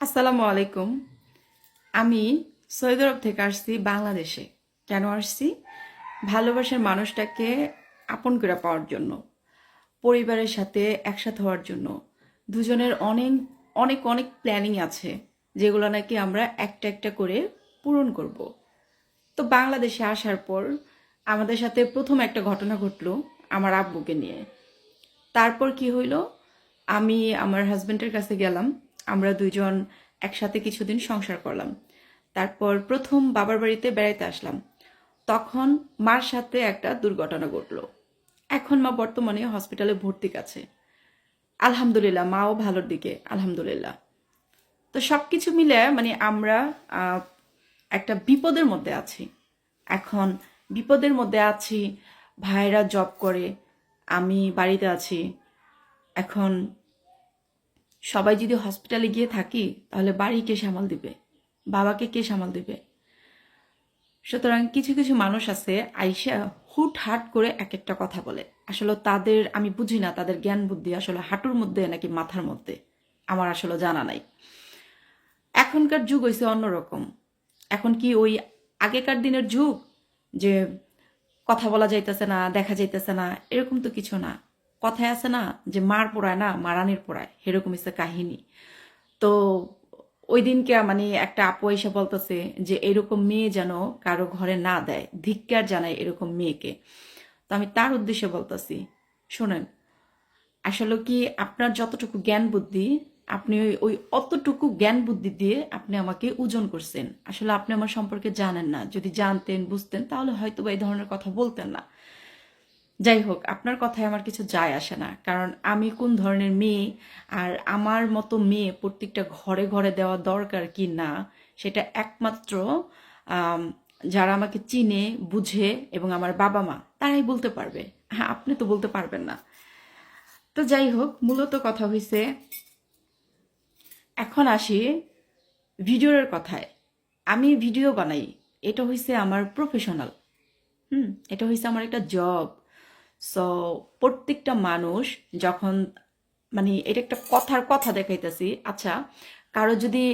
আসসালামু আলাইকুম। আমি সৌদি আরব থেকে আসছি বাংলাদেশে। কেন আসছি? ভালোবাসার মানুষটাকে আপন করে পাওয়ার জন্য, পরিবারের সাথে একসাথে হওয়ার জন্য। দুজনের অনেক অনেক অনেক প্ল্যানিং আছে, যেগুলো নাকি আমরা একটা একটা করে পূরণ করব। তো বাংলাদেশে আসার পর আমাদের সাথে প্রথম একটা ঘটনা ঘটলো আমার আব্বুকে নিয়ে। তারপর কি হইল? আমি আমার হাজব্যান্ডের কাছে গেলাম। আমরা দুইজন একসাথে কিছুদিন সংসার করলাম। তারপর প্রথম বাবার বাড়িতে বেড়াইতে আসলাম। তখন মার সাথে একটা দুর্ঘটনা ঘটলো। এখন মা বর্তমানে হসপিটালে ভর্তি আছে আলহামদুলিল্লাহ, মাও ভালোর দিকে, আলহামদুলিল্লাহ। তো সব কিছু মিলে মানে আমরা একটা বিপদের মধ্যে আছি। এখন বিপদের মধ্যে আছি, ভাইরা জব করে, আমি বাড়িতে আছি। এখন সবাই যদি হসপিটালে গিয়ে থাকি, তাহলে বাড়ি কে সামাল দিবে? বাবাকে কে সামাল দিবে? সুতরাং কিছু কিছু মানুষ আছে, আইসা হুট হাট করে এক একটা কথা বলে। আসলে তাদের, আমি বুঝি না, তাদের জ্ঞান বুদ্ধি আসলে হাঁটুর মধ্যে নাকি মাথার মধ্যে? আমার আসলে জানা নাই। এখনকার যুগ হয়েছে অন্যরকম। এখন কি ওই আগেকার দিনের যুগ? যে কথা বলা যাইতেছে না, দেখা যাইতেছে না, এরকম তো কিছু না। কথায় আছে না যে মার পোড়ায় না মারানির পোড়ায়, এরকম হচ্ছে কাহিনী। তো ওই দিনকে মানে একটা আপু এসে বলতেছে যে এরকম মেয়ে যেন কারও ঘরে না দেয়, ধিক্কার জানায় এরকম মেয়েকে। তো আমি তার উদ্দেশ্যে বলতেছি, শোনেন, আসলে কি আপনার যতটুকু জ্ঞান বুদ্ধি, আপনি ওই ওই অতটুকু জ্ঞান বুদ্ধি দিয়ে আপনি আমাকে ওজন করছেন। আসলে আপনি আমার সম্পর্কে জানেন না। যদি জানতেন, বুঝতেন, তাহলে হয়তো বা এই ধরনের কথা বলতেন না। যাই হোক, আপনার কথায় আমার কিছু যায় আসে না। কারণ আমি কোন ধরনের মেয়ে আর আমার মতো মেয়ে প্রত্যেকটা ঘরে ঘরে দেওয়া দরকার কি না, সেটা একমাত্র যারা আমাকে চিনে, বুঝে এবং আমার বাবা মা, তারাই বলতে পারবে। হ্যাঁ আপনি তো বলতে পারবেন না। তো যাই হোক, মূলত কথা হয়েছে এখন আসি ভিডিওর কথায়। আমি ভিডিও বানাই, এটা হয়েছে আমার প্রফেশনাল হুম, এটা হয়েছে আমার একটা জব সো প্রত্যেকটা মানুষ যখন মানে এটা একটা কথার কথা দেখাইতেছি আচ্ছা কারও যদি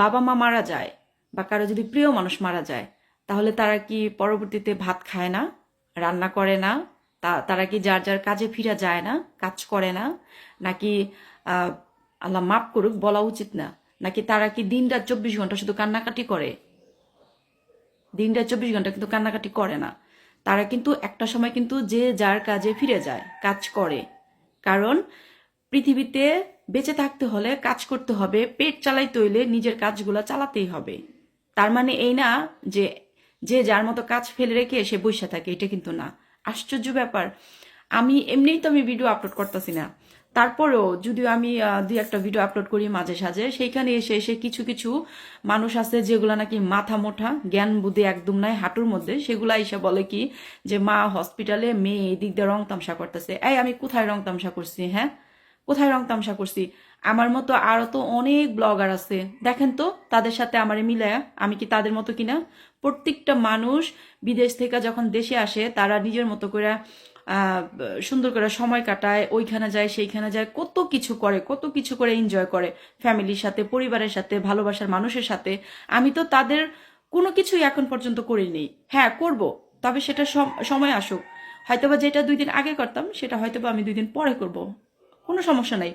বাবা মা মারা যায় বা কারও যদি প্রিয় মানুষ মারা যায়, তাহলে তারা কি পরবর্তীতে ভাত খায় না, রান্না করে না তারা কি যার যার কাজে ফিরা যায় না, কাজ করে না, নাকি আল্লাহ মাফ করুক, বলা উচিত না, নাকি তারা কি দিন রাত চব্বিশ ঘণ্টা শুধু কান্নাকাটি করে? দিন রাত চব্বিশ ঘণ্টা কিন্তু কান্নাকাটি করে না। তারা কিন্তু একটা সময় কিন্তু যে যার কাজে ফিরে যায়, কাজ করে। কারণ পৃথিবীতে বেঁচে থাকতে হলে কাজ করতে হবে, পেট চালাইতে হইলে নিজের কাজগুলো চালাতেই হবে। তার মানে এই না যে যে যার মতো কাজ ফেলে রেখে সে বসে থাকে, এটা কিন্তু না। আশ্চর্য ব্যাপার। আমি এমনিই তো আমি ভিডিও আপলোড করতেছি না। তারপরেও যদিও আমি দুই একটা ভিডিও আপলোড করি মাঝে সাঝে, সেইখানে এসে এসে কিছু কিছু মানুষ আছে যেগুলো নাকি মাথা মোটা, জ্ঞান বুদ্ধি একদম নাই, হাঁটুর মধ্যে, সেগুলা এসে বলে কি যে, মা হসপিটালে মেয়ে এই দিক দিয়ে রং তামসা করতেছে। এই, আমি কোথায় রং তামসা করছি হ্যাঁ? কোথায় রং তামসা করছি? আমার মতো আরও তো অনেক ব্লগার আছে। দেখেন তো, তাদের সাথে আমার মিলায়া, আমি কি তাদের মতো কিনা? প্রত্যেকটা মানুষ বিদেশ থেকে যখন দেশে আসে, তারা নিজের মতো করে সুন্দর করে সময় কাটায়, ওইখানে যায়, সেইখানে যায়, কত কিছু করে, কত কিছু করে এনজয় করে ফ্যামিলির সাথে, পরিবারের সাথে, ভালোবাসার মানুষের সাথে। আমি তো তাদের কোনো কিছুই এখন পর্যন্ত করিনি। হ্যাঁ করব, তবে সেটা সম- সময় আসুক। হয়তোবা যেটা দুই দিন আগে করতাম, সেটা হয়তোবা আমি দুই দিন পরে করব। কোনো সমস্যা নাই।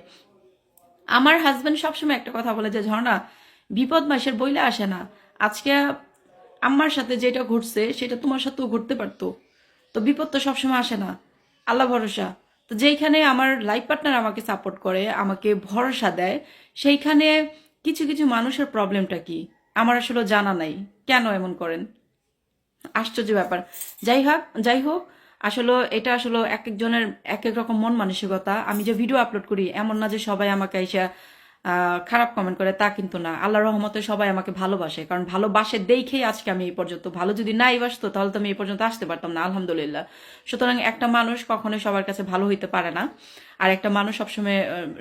আমার হাজবেন্ড সবসময় একটা কথা বলে যে, ঝর্ণা, বিপদ মাসের বইলে আসে না। আজকে আমার সাথে যেটা ঘটছে, সেটা তোমার সাথেও ঘটতে পারতো। তো বিপদ তো সবসময় আসে না। আল্লাহ ভরসা। তো যেইখানে আমার লাইফ পার্টনার আমাকে সাপোর্ট করে, আমাকে ভরসা দেয়, সেইখানে কিছু কিছু মানুষের প্রবলেমটা কি? আমার আসলে জানা নাই। কেন এমন করেন? আশ্চর্য ব্যাপার। যাই হোক যাই হোক, আসলে এটা আসলে এক একজনের এক এক রকম মন মানসিকতা। আমি যে ভিডিও আপলোড করি, এমন না যে সবাই আমাকে এসে খারাপ কমেন্ট করে, তা কিন্তু না। আল্লাহ রহমতে সবাই আমাকে ভালোবাসে, কারণ ভালোবাসে দেখেই আজকে আমি এই পর্যন্ত। ভালো যদি নাই বাসতো, তাহলে তো আমি এই পর্যন্ত আসতে পারতাম না, আলহামদুলিল্লাহ। সুতরাং একটা মানুষ কখনোই সবার কাছে ভালো হইতে পারে না। আর একটা মানুষ সবসময়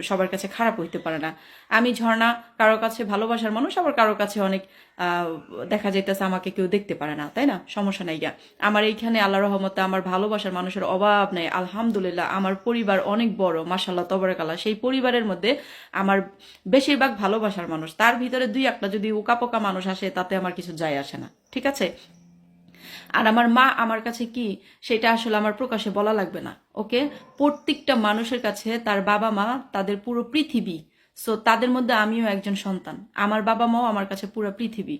সবার কাছে খারাপ হইতে পারে না। আমি ঝর্ণা কারোর কাছে ভালোবাসার মানুষ, আবার কারোর কাছে অনেক দেখা যাইতেছে আমাকে কেউ দেখতে পারে না, তাই না? সমস্যা নাই গা আমার এইখানে আল্লাহ রহমতে আমার ভালোবাসার মানুষের অভাব নেই। আলহামদুলিল্লাহ, আমার পরিবার অনেক বড় মাসাল্লাহ তবরকাল্লাহ সেই পরিবারের মধ্যে আমার বেশিরভাগ ভালোবাসার মানুষ। তার ভিতরে দুই একটা যদি উকাপোকা মানুষ আসে, তাতে আমার কিছু যায় আসে না। ঠিক আছে? আর আমার মা আমার কাছে কি, সেটা আসলে আমার প্রকাশে বলা লাগবে না, ওকে? প্রত্যেকটা মানুষের কাছে তার বাবা মা তাদের পুরো পৃথিবী সো তাদের মধ্যে আমিও একজন সন্তান, আমার বাবা মাও আমার কাছে পুরো পৃথিবী।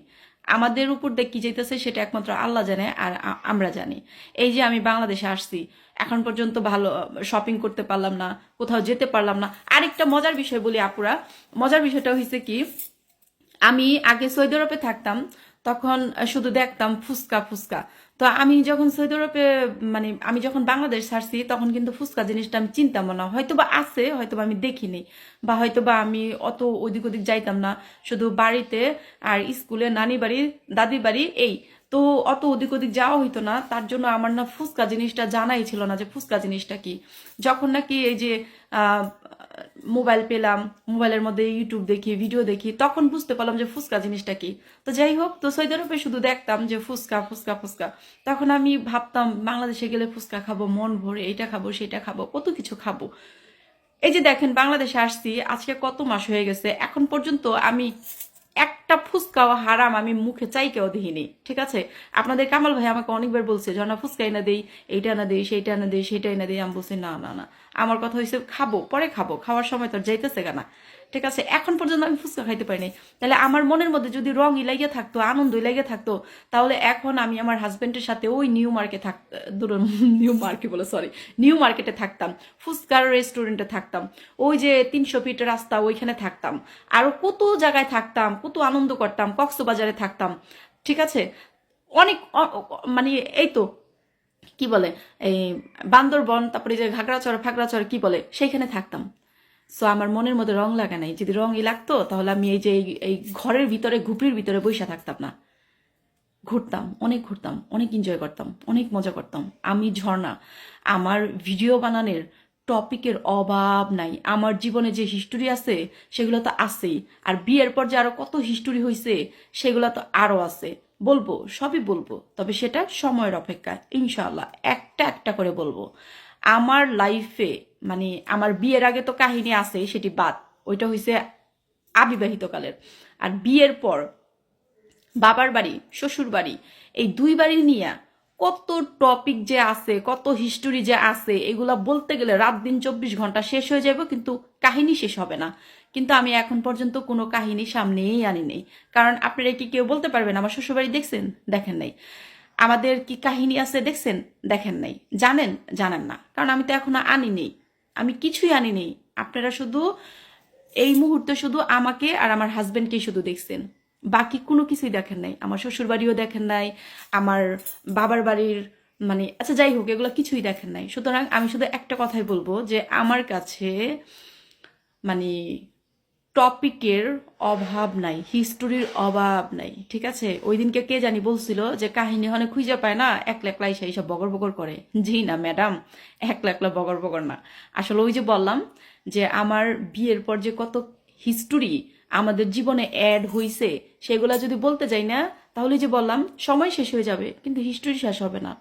আমাদের উপর দিয়ে কি যেতেছে সেটা একমাত্র আল্লাহ জানে আর আমরা জানি। এই যে আমি বাংলাদেশে আসছি, এখন পর্যন্ত ভালো শপিং করতে পারলাম না, কোথাও যেতে পারলাম না। আরেকটা মজার বিষয় বলি আপুরা, মজার বিষয়টা হয়েছে কি, আমি আগে সৌদি আরবে থাকতাম তখন শুধু দেখতাম ফুচকা ফুচকা তো আমি যখন সৌদি আরবে মানে আমি যখন বাংলাদেশ ছাড়ছি, তখন কিন্তু ফুচকা জিনিসটা আমি চিনতাম না। হয়তো বা আছে হয়তো আমি দেখিনি, বা হয়তো বা আমি অত ওদিক ওদিক যাইতাম না। শুধু বাড়িতে আর স্কুলে নানি বাড়ি, দাদি বাড়ি, এই। তো অত ওদিক ওদিক যাওয়া হইতো না, তার জন্য আমার না ফুচকা জিনিসটা জানাই ছিল না যে ফুচকা জিনিসটা কি। যখন নাকি এই যে মোবাইল পেলাম, মোবাইলের মধ্যে ইউটিউব দেখি ভিডিও দেখি, তখন বুঝতে পারলাম যে ফুচকা জিনিসটা কি। তো যাই হোক, তো সৌদি আরবে শুধু দেখতাম যে ফুচকা ফুচকা ফুচকা। তখন আমি ভাবতাম, বাংলাদেশে গেলে ফুচকা খাব, মন ভরে এটা খাব, সেটা খাব, কত কিছু খাব। এই যে দেখেন, বাংলাদেশে আসছি, আজকে কত মাস হয়ে গেছে, এখন পর্যন্ত আমি একটা ফুচকাও হারাম আমি মুখে চাই কেউ দেখিনি, ঠিক আছে? আপনাদের কামাল ভাই আমাকে অনেকবার বলছে ঝর্ণা ফুচকা না দেই, এইটা না দেই, সেইটা না দেই সেইটাই না দেই। আমি বলছি, না না না। আমার কথা হয়েছে খাব, পরে খাব, খাওয়ার সময় তো যাইতেছে কেনা। ঠিক আছে? এখন পর্যন্ত আমি ফুচকা খাইতে পারিনি তাহলে আমার মনের মধ্যে যদি রঙই লাগিয়ে থাকতো আনন্দ লাগিয়ে থাকতো, তাহলে এখন আমি আমার হাজবেন্ডের সাথে ওই নিউ মার্কে থাক নিউ মার্কে বলে সরি নিউ মার্কেটে থাকতাম। ফুচকার রেস্টুরেন্টে থাকতাম। ওই যে তিনশো ফিট রাস্তা, ওইখানে থাকতাম। আরও কত জায়গায় থাকতাম, কত আনন্দ করতাম, কক্সবাজারে থাকতাম। ঠিক আছে? অনেক মানে এই তো, কি বলে, এই বান্দরবন, তারপরে যে ঘাগড়াচর, ফাগড়াচর, কি বলে, সেইখানে থাকতাম। সো আমার মনের মধ্যে রং লাগা নাই। যদি রঙই লাগতো, তাহলে আমি এই যে, এই- ঘরের ভিতরে ঘুপড়ির ভিতরে বসে থাকতাম না। ঘুরতাম, অনেক ঘুরতাম, অনেক এনজয় করতাম, অনেক মজা করতাম। আমি ঝর্ণা, আমার ভিডিও বানানোর টপিকের অভাব নাই। আমার জীবনে যে হিস্টোরি আছে, সেগুলো তো আছেই। আর বিয়ের পর যে আরও কত হিস্টোরি হয়েছে সেগুলো তো আরও আছে। বলব, সবই বলব, তবে সেটা সময়ের অপেক্ষা ইনশাল্লাহ একটা একটা করে বলব। আমার লাইফে মানে আমার বিয়ের আগে তো কাহিনী আছে, সেটি বাদ। ওইটা হয়েছে আবিবাহিত কালের আর বিয়ের পর বাবার বাড়ি, শ্বশুর বাড়ি, এই দুই বাড়ি নিয়ে কত টপিক যে আছে, কত হিস্টোরি যে আছে, এগুলা বলতে গেলে রাত দিন চব্বিশ ঘণ্টা শেষ হয়ে যাবে, কিন্তু কাহিনী শেষ হবে না। কিন্তু আমি এখন পর্যন্ত কোনো কাহিনী সামনেই আনি নেই। কারণ আপনারা কি কেউ বলতে পারবেন? আমার শ্বশুরবাড়ি দেখছেন? দেখেন নাই। আমাদের কি কাহিনী আছে দেখছেন? দেখেন নাই। জানেন? জানেন না। কারণ আমি তো এখনও আনি নেই। আমি কিছুই আনি নেই। আপনারা শুধু এই মুহূর্তে শুধু আমাকে আর আমার হাজবেন্ডকেই শুধু দেখছেন। বাকি কোনো কিছুই দেখেন নাই। আমার শ্বশুর বাড়িও দেখেন নাই। আমার বাবার বাড়ির মানে আচ্ছা যাই হোক, এগুলো কিছুই দেখেন নাই। সুতরাং আমি শুধু একটা কথাই বলব যে আমার কাছে মানে টপিকের অভাব নাই হিস্টোরির অভাব নাই, ঠিক আছে? ওই দিনকে কে জানি বলছিল যে, কাহিনী হনে খুঁজে পায় না একলা একলাই সেই সব বগর বগর করে। জি না, ম্যাডাম একলা একলা বগর বগর না। আসলে ওই যে বললাম যে, আমার বিয়ের পর যে কত হিস্টোরি আমাদের জীবনে অ্যাড হইছে, সেগুলা যদি বলতে যাই না, তাহলে যে বললাম, সময় শেষ হয়ে যাবে, কিন্তু হিস্টোরি শেষ হবে না।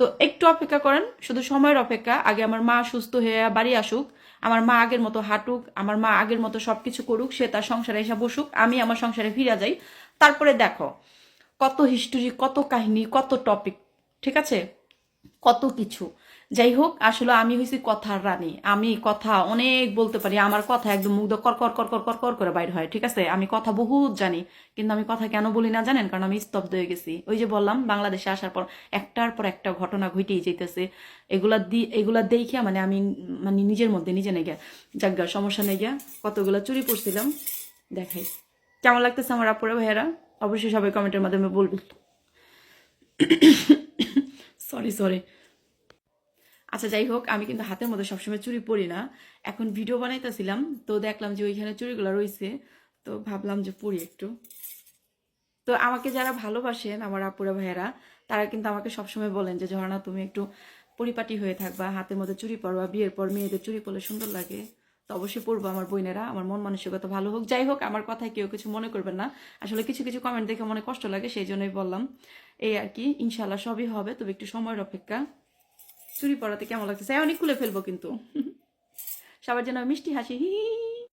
তো একটু অপেক্ষা করেন, শুধু সময়ের অপেক্ষা। আগে আমার মা সুস্থ হয়ে বাড়ি আসুক, আমার মা আগের মতো হাঁটুক, আমার মা আগের মতো সবকিছু করুক, সে তার সংসারে এসে বসুক, আমি আমার সংসারে ফিরে যাই। তারপরে দেখো, কত হিস্টোরি কত কাহিনী, কত টপিক ঠিক আছে? কত কিছু। যাই হোক আসলে আমি হয়েছি কথার রানী। আমি কথা অনেক বলতে পারি, আমার কথা একদম মুগ্ধ কর কর কর কর কর কর করে বাইর হয়, ঠিক আছে? আমি কথা বহুত জানি, কিন্তু আমি কথা কেন বলি না জানেন? কারণ আমি স্তব্ধ হয়ে গেছি। ওই যে বললাম, বাংলাদেশে আসার পর একটার পর একটা ঘটনা ঘটেই যেতেছে এগুলা দি, এগুলা দেখে মানে আমি মানে নিজের মধ্যে নিজে নেই গিয়া যাজ্ঞা সমস্যা নেই গিয়া কতগুলো চুরি পড়ছিলাম, দেখাই। কেমন লাগতেছে আমার আপুরা ভাইয়েরা? অবশ্যই সবাই কমেন্টের মাধ্যমে বলবেন। সরি সরি আচ্ছা যাই হোক, আমি কিন্তু হাতের মধ্যে সবসময় চুরি পরি না। এখন ভিডিও বানাইতেছিলাম, তো দেখলাম যে ওইখানে চুরিগুলো রয়েছে তো ভাবলাম যে পরি একটু। তো আমাকে যারা ভালোবাসেন, আমার আপুরা ভাইয়েরা, তারা কিন্তু আমাকে সবসময় বলেন যে, ঝর্ণা, তুমি একটু পরিপাটি হয়ে থাকবা, হাতের মধ্যে চুরি পরবা, বিয়ের পর মেয়েদের চুরি পরলে সুন্দর লাগে। তো অবশ্যই পড়ব আমার বোনেরা, আমার মন মানসিকতা ভালো হোক। যাই হোক, আমার কথায় কেউ কিছু মনে করবেন না। আসলে কিছু কিছু কমেন্ট দেখে মনে কষ্ট লাগে, সেই জন্যই বললাম। এই আর কি ইনশাল্লাহ সবই হবে, তবে একটু সময়ের অপেক্ষা। চুরি পড়াতে কেমন লাগতেছে অনেক খুলে ফেলব কিন্তু সবার জন্য মিষ্টি হাসি।